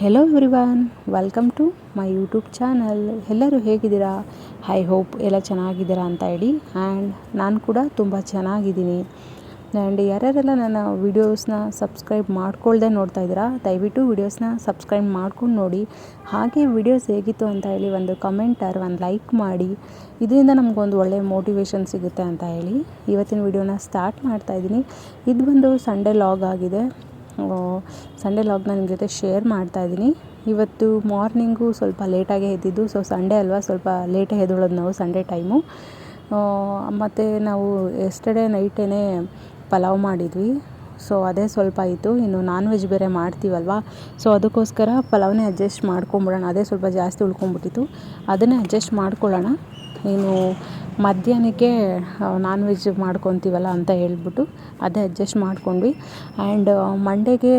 Hello everyone welcome to my YouTube channel ಎಲ್ಲರೂ ಹೇಗಿದ್ದೀರಾ? I hope ಎಲ್ಲ ಚೆನ್ನಾಗಿದ್ದೀರಾ ಅಂತ ಹೇಳಿ. ಆ್ಯಂಡ್ ನಾನು ಕೂಡ ತುಂಬ ಚೆನ್ನಾಗಿದ್ದೀನಿ. ಆ್ಯಂಡ್ ಯಾರ್ಯಾರೆಲ್ಲ ನನ್ನ ವೀಡಿಯೋಸ್ನ ಸಬ್ಸ್ಕ್ರೈಬ್ ಮಾಡ್ಕೊಳ್ಳ್ದೆ ನೋಡ್ತಾ ಇದ್ದೀರಾ, ದಯವಿಟ್ಟು ವೀಡಿಯೋಸ್ನ ಸಬ್ಸ್ಕ್ರೈಬ್ ಮಾಡ್ಕೊಂಡು ನೋಡಿ. ಹಾಗೆ ವಿಡಿಯೋಸ್ ಹೇಗಿತ್ತು ಅಂತ ಹೇಳಿ ಒಂದು ಕಮೆಂಟರ್ ಒಂದು ಲೈಕ್ ಮಾಡಿ. ಇದರಿಂದ ನಮಗೊಂದು ಒಳ್ಳೆಯ ಮೋಟಿವೇಶನ್ ಸಿಗುತ್ತೆ ಅಂತ ಹೇಳಿ. ಇವತ್ತಿನ ವಿಡಿಯೋನ ಸ್ಟಾರ್ಟ್ ಮಾಡ್ತಾ ಇದ್ದೀನಿ. ಇದು ಬಂದು ಸಂಡೇ ಲಾಗ್ ಆಗಿದೆ. ಸಂಡೇ ಲಾಗ್ನ ನಿಮ್ಮ ಜೊತೆ ಶೇರ್ ಮಾಡ್ತಾ ಇದ್ದೀನಿ. ಇವತ್ತು ಮಾರ್ನಿಂಗು ಸ್ವಲ್ಪ ಲೇಟಾಗೇ ಎದ್ದಿದ್ದು ಸೊ ಸಂಡೇ ಅಲ್ವಾ, ಸ್ವಲ್ಪ ಲೇಟಾಗಿ ಎದ್ದೊಳೋದು ನಾವು ಸಂಡೇ ಟೈಮು ಮತ್ತು ನಾವು ಎಸ್ಟರ್ಡೇ ನೈಟೇ ಪಲಾವ್ ಮಾಡಿದ್ವಿ ಸೊ ಅದೇ ಸ್ವಲ್ಪ ಇತ್ತು ಇನ್ನು ನಾನ್ ವೆಜ್ ಬೇರೆ ಮಾಡ್ತೀವಲ್ವ ಸೊ ಅದಕ್ಕೋಸ್ಕರ ಪಲಾವ್ನೇ ಅಡ್ಜಸ್ಟ್ ಮಾಡ್ಕೊಂಬಿಡೋಣ. ಅದೇ ಸ್ವಲ್ಪ ಜಾಸ್ತಿ ಉಳ್ಕೊಂಬಿಟ್ಟಿತ್ತು. ಅದನ್ನೇ ಅಡ್ಜಸ್ಟ್ ಮಾಡ್ಕೊಳ್ಳೋಣ. ಇನ್ನು ಮಧ್ಯಾಹ್ನಕ್ಕೆ ನಾನ್ ವೆಜ್ ಮಾಡ್ಕೊತೀವಲ್ಲ ಅಂತ ಹೇಳ್ಬಿಟ್ಟು ಅದೇ ಅಡ್ಜಸ್ಟ್ ಮಾಡ್ಕೊಂಡ್ವಿ. ಆ್ಯಂಡ್ ಮಂಡೇಗೆ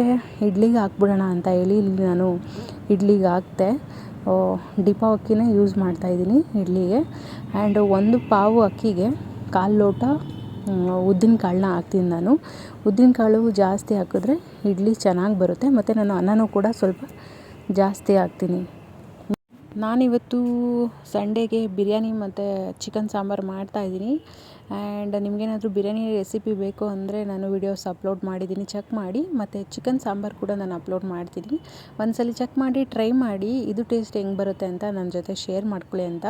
ಇಡ್ಲಿಗೆ ಹಾಕ್ಬಿಡೋಣ ಅಂತ ಹೇಳಿ ಇಲ್ಲಿ ನಾನು ಇಡ್ಲಿಗೆ ಹಾಕ್ದೆ. ಡಿಪಾ ಅಕ್ಕಿನೇ ಯೂಸ್ ಮಾಡ್ತಾಯಿದ್ದೀನಿ ಇಡ್ಲಿಗೆ. ಆ್ಯಂಡ್ ಒಂದು ಪಾವು ಅಕ್ಕಿಗೆ ಕಾಲು ಲೋಟ ಉದ್ದಿನ ಕಾಳನ್ನ ಹಾಕ್ತೀನಿ ನಾನು. ಉದ್ದಿನ ಕಾಳು ಜಾಸ್ತಿ ಹಾಕಿದ್ರೆ ಇಡ್ಲಿ ಚೆನ್ನಾಗಿ ಬರುತ್ತೆ. ಮತ್ತು ನಾನು ಅನ್ನನೂ ಕೂಡ ಸ್ವಲ್ಪ ಜಾಸ್ತಿ ಹಾಕ್ತೀನಿ. ನಾನಿವತ್ತು ಸಂಡೇಗೆ ಬಿರಿಯಾನಿ ಮತ್ತು ಚಿಕನ್ ಸಾಂಬಾರು ಮಾಡ್ತಾಯಿದ್ದೀನಿ ಆ್ಯಂಡ್ ನಿಮಗೇನಾದರೂ ಬಿರಿಯಾನಿ ರೆಸಿಪಿ ಬೇಕು ಅಂದರೆ ನಾನು ವೀಡಿಯೋಸ್ ಅಪ್ಲೋಡ್ ಮಾಡಿದ್ದೀನಿ. ಚೆಕ್ ಮಾಡಿ. ಮತ್ತು ಚಿಕನ್ ಸಾಂಬಾರು ಕೂಡ ನಾನು ಅಪ್ಲೋಡ್ ಮಾಡ್ತೀನಿ. ಒಂದ್ಸಲ ಚೆಕ್ ಮಾಡಿ ಟ್ರೈ ಮಾಡಿ. ಇದು ಟೇಸ್ಟ್ ಹೆಂಗೆ ಬರುತ್ತೆ ಅಂತ ನನ್ನ ಜೊತೆ ಶೇರ್ ಮಾಡ್ಕೊಳ್ಳಿ ಅಂತ.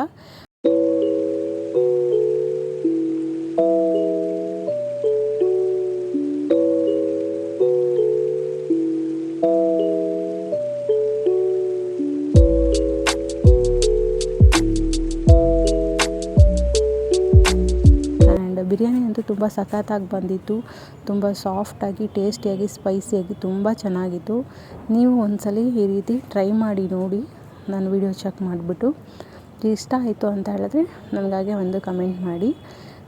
ಬಿರಿಯಾನಿ ಅಂತೂ ತುಂಬ ಸಖತ್ತಾಗಿ ಬಂದಿತ್ತು. ತುಂಬ ಸಾಫ್ಟಾಗಿ, ಟೇಸ್ಟಿಯಾಗಿ, ಸ್ಪೈಸಿಯಾಗಿ ತುಂಬ ಚೆನ್ನಾಗಿತ್ತು. ನೀವು ಒಂದ್ಸಲ ಈ ರೀತಿ ಟ್ರೈ ಮಾಡಿ ನೋಡಿ. ನಾನು ವಿಡಿಯೋ ಚೆಕ್ ಮಾಡಿಬಿಟ್ಟು. ಇಷ್ಟ ಆಯಿತು ಅಂತ ಹೇಳಿದ್ರೆ ನನಗಾಗೆ ಒಂದು ಕಮೆಂಟ್ ಮಾಡಿ.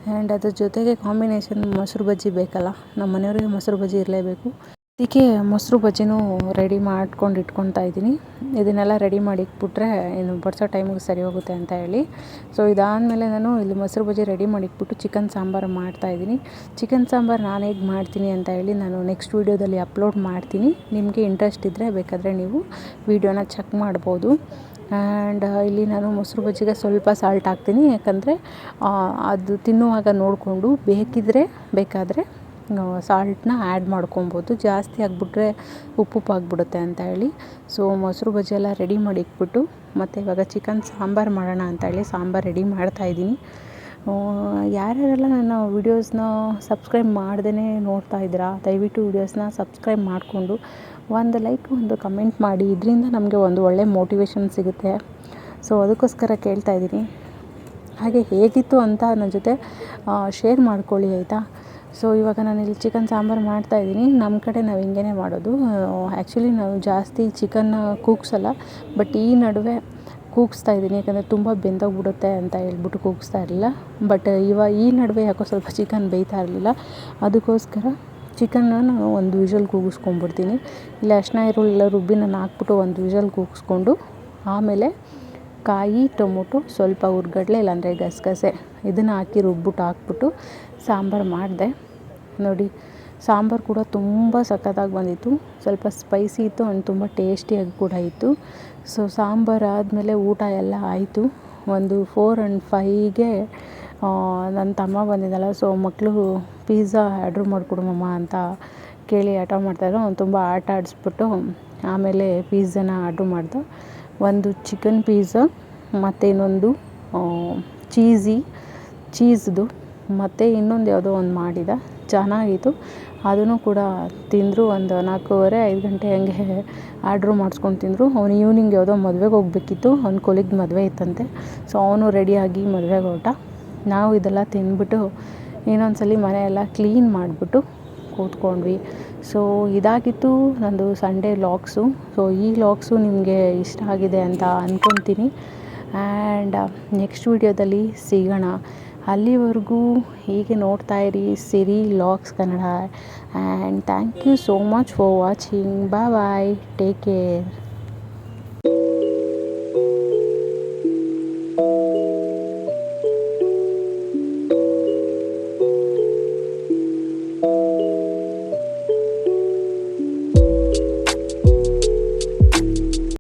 ಆ್ಯಂಡ್ ಅದ್ರ ಜೊತೆಗೆ ಕಾಂಬಿನೇಷನ್ ಮೊಸರು ಬಜ್ಜಿ ಬೇಕಲ್ಲ? ನಮ್ಮ ಮನೆಯವರಿಗೆ ಮೊಸರು ಬಜ್ಜಿ ಇರಲೇಬೇಕು. ಅದಕ್ಕೆ ಮೊಸರು ಬಜ್ಜಿನೂ ರೆಡಿ ಮಾಡ್ಕೊಂಡು ಇಟ್ಕೊತಾ ಇದ್ದೀನಿ. ಇದನ್ನೆಲ್ಲ ರೆಡಿ ಮಾಡಿ ಇಟ್ಬಿಟ್ರೆ ಇನ್ನು ಬಡಿಸೋ ಟೈಮಿಗೆ ಸರಿ ಹೋಗುತ್ತೆ ಅಂತ ಹೇಳಿ. ಸೊ ಇದಾದಮೇಲೆ ನಾನು ಇಲ್ಲಿ ಮೊಸರು ಬಜ್ಜಿ ರೆಡಿ ಮಾಡಿ ಇಟ್ಬಿಟ್ಟು ಚಿಕನ್ ಸಾಂಬಾರು ಮಾಡ್ತಾಯಿದ್ದೀನಿ ಚಿಕನ್ ಸಾಂಬಾರು ನಾನು ಹೇಗೆ ಮಾಡ್ತೀನಿ ಅಂತ ಹೇಳಿ ನಾನು ನೆಕ್ಸ್ಟ್ ವೀಡಿಯೋದಲ್ಲಿ ಅಪ್ಲೋಡ್ ಮಾಡ್ತೀನಿ. ನಿಮಗೆ ಇಂಟ್ರೆಸ್ಟ್ ಇದ್ದರೆ ಬೇಕಾದರೆ ನೀವು ವೀಡಿಯೋನ ಚೆಕ್ ಮಾಡ್ಬೋದು. ಆ್ಯಂಡ್ ಇಲ್ಲಿ ನಾನು ಮೊಸರು ಬಜ್ಜಿಗೆ ಸ್ವಲ್ಪ ಸಾಲ್ಟ್ ಹಾಕ್ತೀನಿ. ಯಾಕಂದರೆ ಅದು ತಿನ್ನುವಾಗ ನೋಡಿಕೊಂಡು ಬೇಕಿದ್ದರೆ ಬೇಕಾದರೆ ಸಾಲ್ಟನ್ನ ಆ್ಯಡ್ ಮಾಡ್ಕೊಬೋದು. ಜಾಸ್ತಿ ಆಗಿಬಿಟ್ರೆ ಉಪ್ಪು ಆಗಿಬಿಡುತ್ತೆ ಅಂತ ಹೇಳಿ. ಸೊ ಮೊಸರು ಬಜ್ಜಿ ಎಲ್ಲ ರೆಡಿ ಮಾಡಿ ಇಟ್ಬಿಟ್ಟು, ಮತ್ತು ಇವಾಗ ಚಿಕನ್ ಸಾಂಬಾರು ಮಾಡೋಣ ಅಂತ ಹೇಳಿ ಸಾಂಬಾರು ರೆಡಿ ಮಾಡ್ತಾಯಿದ್ದೀನಿ ಯಾರ್ಯಾರೆಲ್ಲ ನನ್ನ ವೀಡಿಯೋಸ್ನ ಸಬ್ಸ್ಕ್ರೈಬ್ ಮಾಡ್ದೇ ನೋಡ್ತಾ ಇದ್ದೀರಾ, ದಯವಿಟ್ಟು ವೀಡಿಯೋಸ್ನ ಸಬ್ಸ್ಕ್ರೈಬ್ ಮಾಡಿಕೊಂಡು, ಒಂದು ಲೈಕ್ ಒಂದು ಕಮೆಂಟ್ ಮಾಡಿ. ಇದರಿಂದ ನಮಗೆ ಒಂದು ಒಳ್ಳೆ ಮೋಟಿವೇಶನ್ ಸಿಗುತ್ತೆ. ಸೊ ಅದಕ್ಕೋಸ್ಕರ ಕೇಳ್ತಾ ಇದ್ದೀನಿ. ಹಾಗೆ ಹೇಗಿತ್ತು ಅಂತ ನನ್ನ ಜೊತೆ ಶೇರ್ ಮಾಡ್ಕೊಳ್ಳಿ, ಆಯಿತಾ? ಸೊ ಇವಾಗ ಇಲ್ಲಿ ಚಿಕನ್ ಸಾಂಬಾರು ಮಾಡ್ತಾಯಿದ್ದೀನಿ ನಮ್ಮ ಕಡೆ ನಾವು ಹಿಂಗೇ ಮಾಡೋದು. ಆ್ಯಕ್ಚುಲಿ ನಾವು ಜಾಸ್ತಿ ಚಿಕನ್ನ ಕೂಗ್ಸಲ್ಲ ಬಟ್ ಈ ನಡುವೆ ಕೂಗಿಸ್ತಾ ಇದ್ದೀನಿ. ಯಾಕಂದರೆ ತುಂಬ ಬೆಂದೋಗ್ಬಿಡುತ್ತೆ ಅಂತ ಹೇಳ್ಬಿಟ್ಟು ಕೂಗಿಸ್ತಾ ಇರಲಿಲ್ಲ. ಬಟ್ ಇವಾಗ ಈ ನಡುವೆ ಯಾಕೋ ಸ್ವಲ್ಪ ಚಿಕನ್ ಬೇಯ್ತಾ ಇರಲಿಲ್ಲ. ಅದಕ್ಕೋಸ್ಕರ ಚಿಕನ್ನ ನಾನು ಒಂದು ವಿಷಲ್ ಕೂಗಿಸ್ಕೊಂಡ್ಬಿಡ್ತೀನಿ. ಇಲ್ಲ ಅರ್ಶಿನ ಈರುಳ್ಳಿ ರುಬ್ಬಿ ನಾನು ಹಾಕ್ಬಿಟ್ಟು ಒಂದು ವಿಷಲ್ ಕೂಗಿಸ್ಕೊಂಡು, ಆಮೇಲೆ ಕಾಯಿ, ಟೊಮೊಟೊ ಸ್ವಲ್ಪ ಹುರ್ಗಡ್ಲೆ, ಇಲ್ಲಾಂದರೆ ಗಸಗಸೆ. ಇದನ್ನು ಹಾಕಿ ರುಬ್ಬಿಟ್ಟು ಹಾಕ್ಬಿಟ್ಟು ಸಾಂಬಾರು ಮಾಡಿದೆ. ನೋಡಿ, ಸಾಂಬಾರು ಕೂಡ ತುಂಬ ಸಖತ್ತಾಗಿ ಬಂದಿತ್ತು. ಸ್ವಲ್ಪ ಸ್ಪೈಸಿ ಇತ್ತು ಆ್ಯಂಡ್ ತುಂಬ ಟೇಸ್ಟಿಯಾಗಿ ಕೂಡ ಇತ್ತು. ಸೊ ಸಾಂಬಾರು ಆದಮೇಲೆ ಊಟ ಎಲ್ಲ ಆಯಿತು. ಒಂದು ಫೋರ್ ಆ್ಯಂಡ್ ಫೈವ್ಗೆ ನನ್ನ ತಮ್ಮ ಬಂದಿದ್ದಲ್ಲ ಸೊ ಮಕ್ಕಳು ಪಿಝಾ ಆರ್ಡ್ರ್ ಮಾಡಿಕೊಡು ಅಂತ ಕೇಳಿ ಹಠ ಮಾಡ್ತಾಯಿದ್ರು ಅವ್ನು ತುಂಬ ಆಟ ಆಡಿಸ್ಬಿಟ್ಟು ಆಮೇಲೆ ಪಿಝಾನ ಆರ್ಡ್ರ್ ಮಾಡ್ದೆ. ಒಂದು ಚಿಕನ್ ಪೀಝಾ ಮತ್ತು ಇನ್ನೊಂದು ಚೀಝಿ ಚೀಸ್ದು ಮತ್ತು ಇನ್ನೊಂದು ಯಾವುದೋ ಒಂದು ಮಾಡಿದ. ಚೆನ್ನಾಗಿತ್ತು ಅದನ್ನು ಕೂಡ ತಿಂದರು ಒಂದು ನಾಲ್ಕೂವರೆ, ಐದು ಗಂಟೆ ಹಂಗೆ ಆರ್ಡ್ರು ಮಾಡಿಸ್ಕೊಂಡು ತಿಂದರು. ಅವ್ನು ಈವ್ನಿಂಗ್ ಯಾವುದೋ ಮದುವೆಗೆ ಹೋಗ್ಬೇಕಿತ್ತು. ಅವ್ನ ಕೊಲಿಗೆ ಮದುವೆ ಇತ್ತಂತೆ. ಸೊ ಅವನು ರೆಡಿಯಾಗಿ ಮದುವೆಗೆ ಹೊರಟ. ನಾವು ಇದೆಲ್ಲ ತಿಂದ್ಬಿಟ್ಟು ಇನ್ನೊಂದು ಸಲ ಮನೆಯೆಲ್ಲ ಕ್ಲೀನ್ ಮಾಡಿಬಿಟ್ಟು ಕೂತ್ಕೊಂಡ್ವಿ. ಸೊ ಇದಾಗಿತ್ತು ನಂದು ಸಂಡೇ ಲಾಕ್ಸು ಸೊ ಈ ಲಾಗ್ಸು ನಿಮಗೆ ಇಷ್ಟ ಆಗಿದೆ ಅಂತ ಅಂದ್ಕೊತೀನಿ ಆ್ಯಂಡ್ ನೆಕ್ಸ್ಟ್ ವೀಡಿಯೋದಲ್ಲಿ ಸಿಗೋಣ. ಅಲ್ಲಿವರೆಗೂ ಹೀಗೆ ನೋಡ್ತಾ ಇರಿ Siri logs Kannada and thank you so much for watching bye bye take care